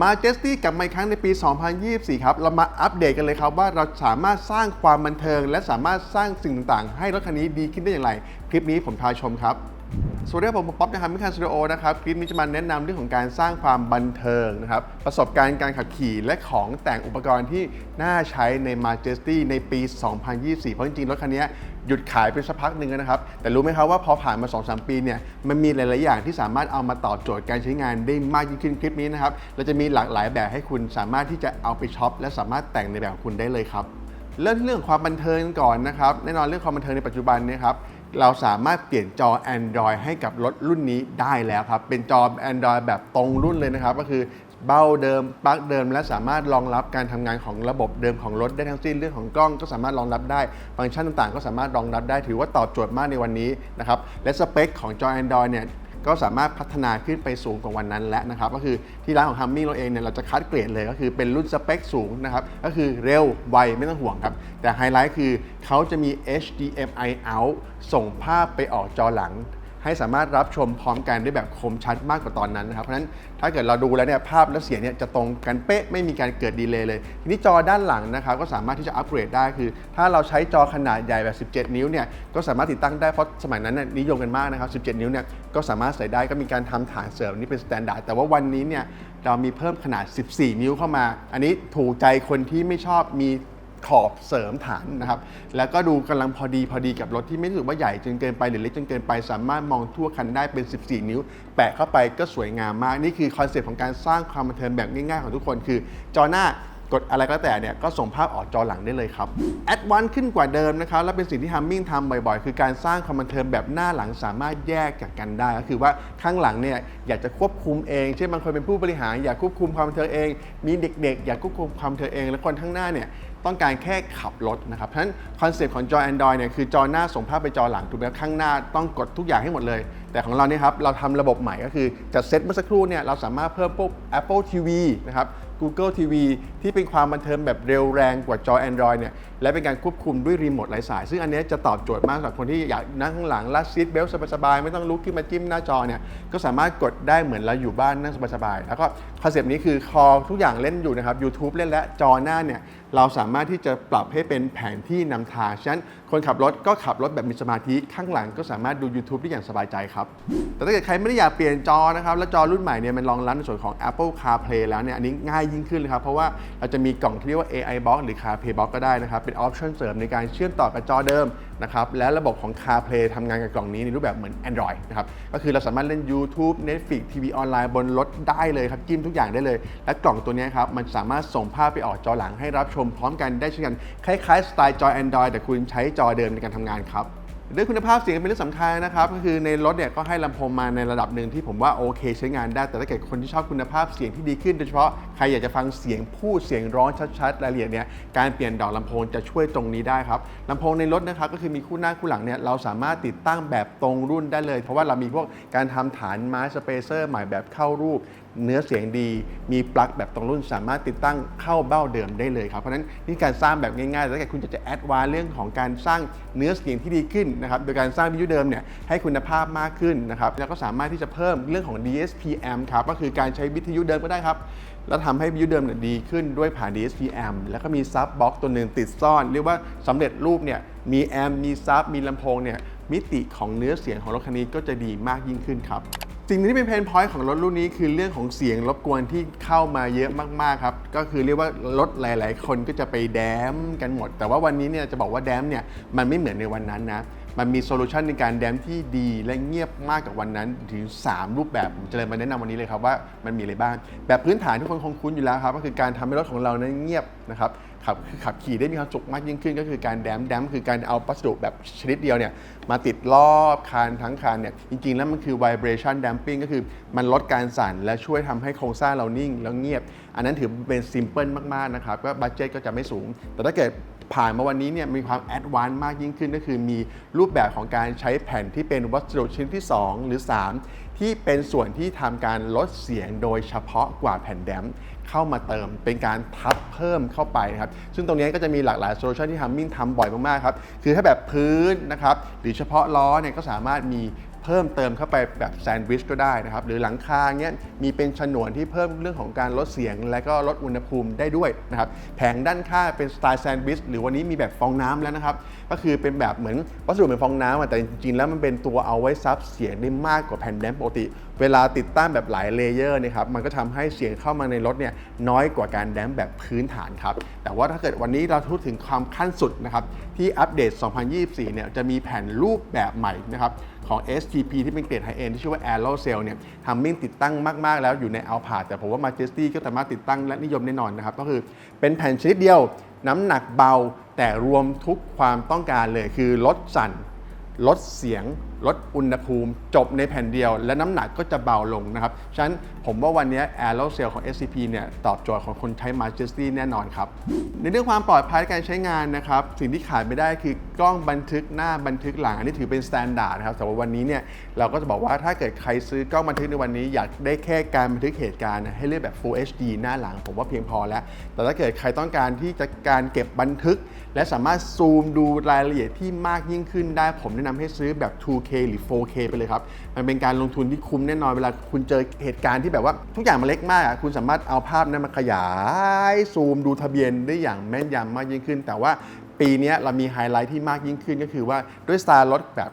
มาเจสตี้กลับมาอีกครั้งในปี 2024 ครับ เรามาอัปเดตกันเลยครับว่าเราสามารถสร้างความบันเทิง และสามารถสร้างสิ่งต่างๆ ให้รถคันนี้ดีขึ้นได้อย่างไร คลิปนี้ผมพาชมครับ สวัสดีครับผมป๊อปนะครับมิคันสตูดิโอนะครับคลิปนี้จะมาแนะนำเรื่องของการสร้างความบันเทิงนะครับประสบการณ์การขับขี่และของแต่งอุปกรณ์ที่น่าใช้ใน Majesty ในปี 2024 เพราะจริงๆรถคันนี้หยุดขายไปสักพักหนึ่งนะครับแต่รู้ไหมครับว่าพอผ่านมา 2-3 ปีเนี่ยมันมีหลาย ๆ อย่างที่สามารถเอามาตอบโจทย์การใช้งานได้มากยิ่งขึ้นคลิปนี้นะครับเราจะมีหลากหลายแบบให้คุณสามารถที่จะเอาไปช็อปและสามารถแต่งในแบบของคุณได้เลยครับเริ่มที่เรื่องความบันเทิงก่อนนะครับแน่นอนเรื่องความบันเทิงในปัจจุบันเนี้ครับ เราสามารถเปลี่ยนจอ Android ให้กับรถรุ่นนี้ได้แล้วครับ เป็นจอ Android แบบตรงรุ่นเลยนะครับ ก็คือเบ้าเดิมปลั๊กเดิม และสามารถรองรับการทำงานของระบบเดิมของรถได้ทั้งสิ้นเรื่องของกล้องก็สามารถรองรับได้ ฟังก์ชันต่างๆ ก็สามารถรองรับได้ถือว่าตอบโจทย์มากในวันนี้นะครับและสเปคของจอ Android เนี่ย ก็สามารถพัฒนาขึ้นไปสูงกว่าวันนั้นแล้วนะครับ ก็คือที่ร้านของฮัมมี่เราเองเนี่ยเราจะคัดเกรดเลยก็คือเป็นรุ่นสเปคสูงนะครับ ก็คือเร็วไวไม่ต้องห่วงครับ แต่ไฮไลท์คือเขาจะมี HDMI out ส่งภาพไปออกจอหลัง ให้สามารถรับชมพร้อมกันได้แบบคมชัดมากกว่าตอนนั้นนะครับ เพราะฉะนั้นถ้าเกิดเราดูแล้วเนี่ยภาพและเสียงเนี่ยจะตรงกันเป๊ะไม่มีการเกิดดีเลย์เลย ทีนี้จอด้านหลังนะครับก็สามารถที่จะอัปเกรดได้คือ ถ้าเราใช้จอขนาดใหญ่แบบ 17 นิ้วเนี่ยก็สามารถติดตั้งได้เพราะสมัยนั้นน,นิยมกันมากนะครับ 17 นิ้วเนี่ยก็สามารถใส่ได้ก็มีการทำฐานเสริมนี่เป็นสแตนดาร์ดแต่ว่าวันนี้เนี่ยเรามีเพิ่มขนาด 14 นิ้วเข้ามา อันนี้ถูกใจคนที่ไม่ชอบมี ขอบเสริมฐานนะครับแล้วก็ดูกำลังพอดีพอดีกับรถที่ไม่รู้สึกว่าใหญ่จนเกินไปหรือเล็กจนเกินไป สามารถมองทั่วคันได้เป็น 14 นิ้ว แปะเข้าไปก็สวยงามมาก นี่คือคอนเซ็ปต์ของการสร้างความบันเทิงแบบง่ายๆของทุกคน คือจอหน้ากดอะไรก็แต่เนี่ยก็ส่งภาพออกจอหลังได้เลยครับแอดวานซ์ขึ้นกว่าเดิมนะครับและเป็นสิ่งที่ฮัมมิ่งทำบ่อยๆ คือการสร้างความบันเทิงแบบหน้าหลังสามารถแยกจากกันได้ ก็คือว่าข้างหลังเนี่ยอยากจะควบคุมเองเช่นบางคนเป็นผู้บริหารอยากควบคุมความบันเทิงเอง มีเด็กๆ อยากควบคุมความบันเทิงเอง และคนข้างหน้าเนี่ย ต้องการแค่ขับรถนะครับเพราะฉะนั้นคอนเซ็ปต์ของจอ Android เนี่ยคือจอหน้าส่งภาพไปจอหลังถูกไหมครับข้างหน้าต้องกดทุกอย่างให้หมดเลย แต่ของเราเนี่ยครับเราทำระบบใหม่ก็คือจะเซตเมื่อสักครู่เนี่ยเราสามารถเพิ่มพวก Apple TV นะครับ Google TV ที่เป็นความบันเทิงแบบเร็วแรงกว่าจอ Android เนี่ยและเป็นการควบคุมด้วยรีโมทไร้สาย ซึ่งอันนี้จะตอบโจทย์มากสำหรับคนที่อยากนั่งข้างหลังลัดซีทเบลต์สบายๆ ไม่ต้องลุกขึ้นมาจิ้มหน้าจอเนี่ยก็สามารถกดได้เหมือนเราอยู่บ้านนั่งสบายๆแล้วก็คอนเซปต์นี้คือคอทุกอย่างเล่นอยู่นะครับ YouTube เล่นและจอหน้าเนี่ยเราสามารถที่จะปรับให้เป็นแผนที่นำทางฉะนั้นคนขับรถก็ขับรถแบบมีสมาธิข้างหลังก็สามารถดู YouTube ได้อย่างสบายใจครับ แต่ถ้าเกิดใครไม่ได้อยากเปลี่ยนจอนะครับ แล้วจอรุ่นใหม่เนี่ยมันรองรับในส่วนของ Apple CarPlay แล้วเนี่ยอันนี้ง่ายยิ่งขึ้นเลยครับ เพราะว่าเราจะมีกล่องที่เรียกว่า AI Box หรือ CarPlay Box ก็ได้นะครับเป็นออปชั่นเสริมในการเชื่อมต่อกับจอเดิม นะครับและระบบของ CarPlay ทำงานกับกล่องนี้ในรูปแบบเหมือน Android นะครับก็คือเราสามารถเล่น YouTube Netflix ทีวีออนไลน์บนรถได้เลยครับจิ้มทุกอย่างได้เลย และกล่องตัวนี้ครับมันสามารถส่งภาพไปออกจอหลังให้รับชมพร้อมกันได้เช่นกัน คล้ายๆสไตล์จอ Android แต่คุณใช้จอเดิมในการทำงานครับ ด้วยคุณภาพเสียงเป็นเรื่องสำคัญนะครับ ก็คือในรถเนี่ยก็ให้ลำโพงมาในระดับหนึ่งที่ผมว่าโอเคใช้งานได้ แต่ถ้าเกิดคนที่ชอบคุณภาพเสียงที่ดีขึ้นโดยเฉพาะใครอยากจะฟังเสียงพูดเสียงร้องชัดๆรายละเอียดเนี่ยการเปลี่ยนดอกลำโพงจะช่วยตรงนี้ได้ครับลำโพงในรถนะครับก็คือมีคู่หน้าคู่หลังเนี่ยเราสามารถติดตั้งแบบตรงรุ่นได้เลย เพราะว่าเรามีพวกการทำฐานไม้สเปเซอร์ใหม่แบบเข้ารูป เนื้อเสียงดี มีปลั๊กแบบตรงรุ่นสามารถติดตั้งเข้าเบ้าเดิมได้เลยครับเพราะฉะนั้นนี่การสร้างแบบง่ายๆแต่ถ้าเกิดคุณจะจะแอดวานเรื่องของการสร้างเนื้อเสียงที่ดีขึ้นนะครับโดยการสร้างวิทยุเดิมเนี่ยให้คุณภาพมากขึ้นนะครับแล้วก็สามารถที่จะเพิ่มเรื่องของ DSPM ครับก็คือการใช้วิทยุเดิมก็ได้ครับแล้วทำให้วิทยุเดิมเนี่ยดีขึ้นด้วยผ่าน DSPM แล้วก็มีซับบ็อกตัวหนึ่งติดซ่อน เรียกว่าสำเร็จรูปเนี่ยมีแอมมีซับมีลำโพงเนี่ยมิติของเนื้อเสียงของรถคันนี้ก็จะดีมากยิ่งขึ้นครับสิ่งที่เป็นเพนพอยต์ของรถรุ่นนี้คือเรื่องของเสียงรบกวนที่เข้ามาเยอะมากๆครับ ก็คือเรียกว่ารถหลาย ๆ คนก็จะไปแดมกันหมด แต่ว่าวันนี้เนี่ยจะบอกว่าแดมเนี่ยมันไม่เหมือนในวันนั้นนะ มันมีโซลูชันในการแดมที่ดีและเงียบมากกว่าวันนั้น ถึง 3 รูปแบบ ผมจะเลยมาแนะนำวันนี้เลยครับว่ามันมีอะไรบ้าง แบบพื้นฐานที่คนคงคุ้นอยู่แล้วครับ ก็คือการทำให้รถของเรานั้นเงียบนะครับขับขับขี่ได้มีความสุขมากยิ่งขึ้น ก็คือการแดมแดมคือการเอาวัสดุแบบชนิดเดียวเนี่ยมาติดรอบคานทั้งคานเนี่ยจริงๆ แล้วมันคือ vibration damping ก็คือมันลดการสั่นและช่วยทำให้โครงสร้างเรานิ่งแล้วเงียบ อันนั้นถือเป็นซิมเพิลมากๆนะครับก็บัตเจ็ตก็จะไม่สูง แต่ถ้าเกิด ผ่านมาวันนี้เนี่ยมีความแอดวานซ์มากยิ่งขึ้นก็คือมีรูปแบบของการใช้แผ่นที่เป็นวัสดุชิ้นที่ 2 หรือ 3 ที่เป็นส่วนที่ทำการลดเสียงโดยเฉพาะกว่าแผ่นแดมเข้ามาเติมเป็นการทับเพิ่มเข้าไปนะครับ ซึ่งตรงนี้ก็จะมีหลากหลายโซลูชันที่ฮัมมิ่งทำบ่อยมากๆครับ คือถ้าแบบพื้นนะครับ หรือเฉพาะล้อเนี่ยก็สามารถมี พิ่มเติมเข้าไปแบบแซนด์วิชก็ได้นะครับ หรือหลังคาเงี้ยมีเป็นฉนวนที่เพิ่มเรื่องของการลดเสียง และก็ลดอุณหภูมิได้ด้วยนะครับแผงด้านข้างเป็นสไตล์แซนด์วิชหรือวันนี้มีแบบฟองน้ำแล้วนะครับ ก็คือเป็นแบบเหมือนวัสดุเป็นฟองน้ำแต่จริงๆแล้วมันเป็นตัวเอาไว้ซับเสียงได้มากกว่าแผ่นแดมปกติ เวลาติดตั้งแบบหลายเลเยอร์นะครับมันก็ทำให้เสียงเข้ามาในรถเนี่ยน้อยกว่าการแดมแบบพื้นฐานครับ แต่ว่าถ้าเกิดวันนี้เราพูดถึงความขั้นสุดนะครับที่อัปเดต 2024 เนี่ยจะมีแผ่นรูปแบบใหม่นะครับของ SGP ที่เป็นเกรดไฮเอ็นที่ชื่อว่า Aerocell เนี่ยทำมิ่งติดตั้งมาก ๆ แล้วอยู่ใน Alpha แต่ผมว่า Majesty ก็สามารถติดตั้งและนิยมแน่นอนนะครับ ก็คือเป็นแผ่นชนิดเดียวน้ำหนักเบา แต่รวมทุกความต้องการเลยคือลดสั่น ลดเสียงลดอุณหภูมิจบในแผ่นเดียว และน้ำหนักก็จะเบาลงนะครับ ฉะนั้นผมว่าวันนี้ Aerocell ของ SCP เนี่ยตอบโจทย์ของคนใช้ Majesty แน่นอนครับ ในเรื่องความปลอดภัยการใช้งานนะครับ สิ่งที่ขาดไม่ได้คือกล้องบันทึกหน้าบันทึกหลัง อันนี้ถือเป็นสแตนดาร์ดนะครับแต่ว่าวันนี้เนี่ยเราก็จะบอกว่าถ้าเกิดใครซื้อกล้องบันทึกในวันนี้ อยากได้แค่การบันทึกเหตุการณ์ให้เลือกแบบ Full HD หน้าหลัง ผมว่าเพียงพอแล้ว แต่ถ้าเกิดใครต้องการที่จะการเก็บบันทึก และสามารถซูมดูรายละเอียดที่มากยิ่งขึ้นได้ ผมแนะนำให้ซื้อแบบ 2K หรือ 4K ไปเลยครับ มันเป็นการลงทุนที่คุ้มแน่นอนเวลาคุณเจอเหตุการณ์ที่แบบว่าทุกอย่างมันเล็กมากอะคุณสามารถเอาภาพนั้นมาขยาย ซูมดูทะเบียนได้อย่างแม่นยำมากยิ่งขึ้น แต่ว่าปีนี้เรามีไฮไลท์ที่มากยิ่งขึ้นก็คือว่าด้วยสไตล์รถแบบ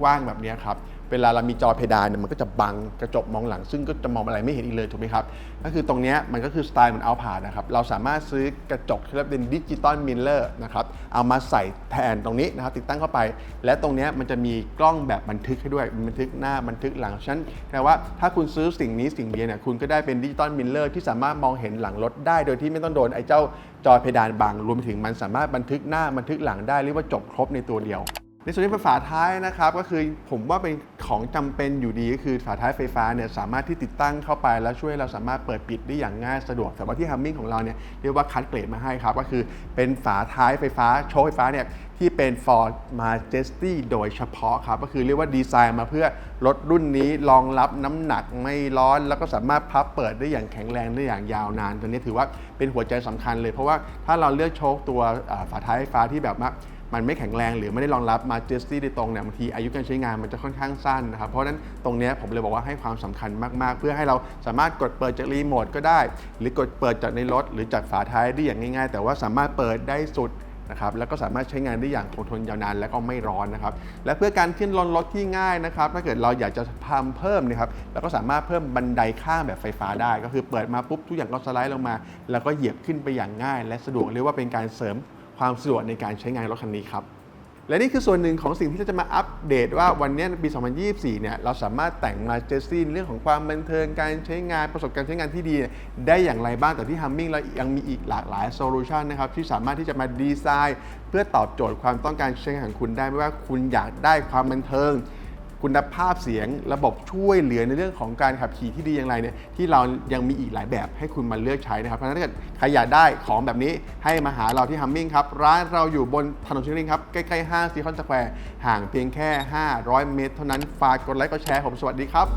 กว้างแบบนี้ครับ เวลาเรามีจอเพดานเนี่ยมันก็จะบังกระจกมองหลัง ซึ่งก็จะมองอะไรไม่เห็นอีกเลยถูกไหมครับ ก็คือตรงนี้มันก็คือสไตล์เหมือนเอาผ่านนะครับ เราสามารถซื้อกระจกที่เรียกเป็นดิจิตอลมิลเลอร์นะครับ เอามาใส่แทนตรงนี้นะครับ ติดตั้งเข้าไป และตรงนี้มันจะมีกล้องแบบบันทึกให้ด้วย บันทึกหน้าบันทึกหลังฉะนั้นแปลว่าถ้าคุณซื้อสิ่งนี้สิ่งเดียวเนี่ยคุณก็ได้เป็นดิจิตอลมิลเลอร์ที่สามารถมองเห็นหลังรถได้ โดยที่ไม่ต้องโดนไอ้เจ้าจอเพดานบังรวมถึงมันสามารถบันทึกหน้าบันทึกหลังได้เรียกว่าจบครบในตัวเดียว ในส่วนที่เป็นฝาท้ายนะครับก็คือผมว่าเป็นของจำเป็นอยู่ดีก็คือฝาท้ายไฟฟ้าเนี่ยสามารถที่ติดตั้งเข้าไปแล้วช่วยเราสามารถเปิดปิดได้อย่างง่ายสะดวก แต่ว่าที่ฮัมมิ่งของเราเนี่ยเรียกว่าคัดเกรดมาให้ครับก็คือเป็นฝาท้ายไฟฟ้าโชว์ไฟฟ้าเนี่ยที่เป็น Ford Majesty โดยเฉพาะครับ ก็คือเรียกว่าดีไซน์มาเพื่อรถรุ่นนี้รองรับน้ำหนักไม่ร้อน แล้วก็สามารถพับเปิดได้อย่างแข็งแรงได้อย่างยาวนาน ตัวนี้ถือว่าเป็นหัวใจสำคัญเลย เพราะว่าถ้าเราเลือกโชคตัวฝาท้ายไฟฟ้าที่แบบว่า มันไม่แข็งแรงหรือไม่ได้รองรับ Majesty โดยตรงเนี่ยบางทีอายุการใช้งานมันจะค่อนข้างสั้นนะครับเพราะฉะนั้นตรงนี้ผมเลยบอกว่าให้ความสำคัญมากๆ เพื่อให้เราสามารถกดเปิดจากรีโมทก็ได้ หรือกดเปิดจากในรถ หรือจากฝาท้ายได้อย่างง่าย ๆ แต่ว่าสามารถเปิดได้สุดนะครับแล้วก็สามารถใช้งานได้อย่างคงทนยาวนานและก็ไม่ร้อนนะครับและเพื่อการขึ้นลงรถที่ง่ายนะครับถ้าเกิดเราอยากจะทำเพิ่มนะครับเราก็สามารถเพิ่มบันไดข้ามแบบไฟฟ้าได้ ก็คือเปิดมาปุ๊บทุกอย่างก็สไลด์ลงมา แล้วก็เหยียบขึ้นไปอย่างง่าย และสะดวกเรียกว่าเป็นการเสริม ความสะดวกในการใช้งานรถคันนี้ครับ และนี่คือส่วนหนึ่งของสิ่งที่เราจะมาอัปเดตว่าวันนี้ปี 2024 เนี่ยเราสามารถแต่งมาเจสซี่เรื่องของความบันเทิงการใช้งานประสบการณ์ใช้งานที่ดี ได้อย่างไรบ้างแต่ที่ฮัมมิ่งเรายังมีอีกหลากหลายโซลูชันนะครับที่สามารถที่จะมาดีไซน์ เพื่อตอบโจทย์ความต้องการใช้งานของคุณได้ไม่ว่าคุณอยากได้ความบันเทิง คุณภาพเสียงระบบช่วยเหลือในเรื่องของการขับขี่ที่ดีอย่างไรเนี่ยที่เรายังมีอีกหลายแบบให้คุณมาเลือกใช้นะครับเพราะฉะนั้นถ้าเกิดใครอยากได้ของแบบนี้ให้มาหาเราที่ฮัมมิ่งครับ ร้านเราอยู่บนถนนชิงลิงครับ ใกล้ๆห้างซีคอนสแควร์ห่างเพียงแค่ 500 เมตร เท่านั้นฝากกดไลค์กดแชร์ผมสวัสดีครับ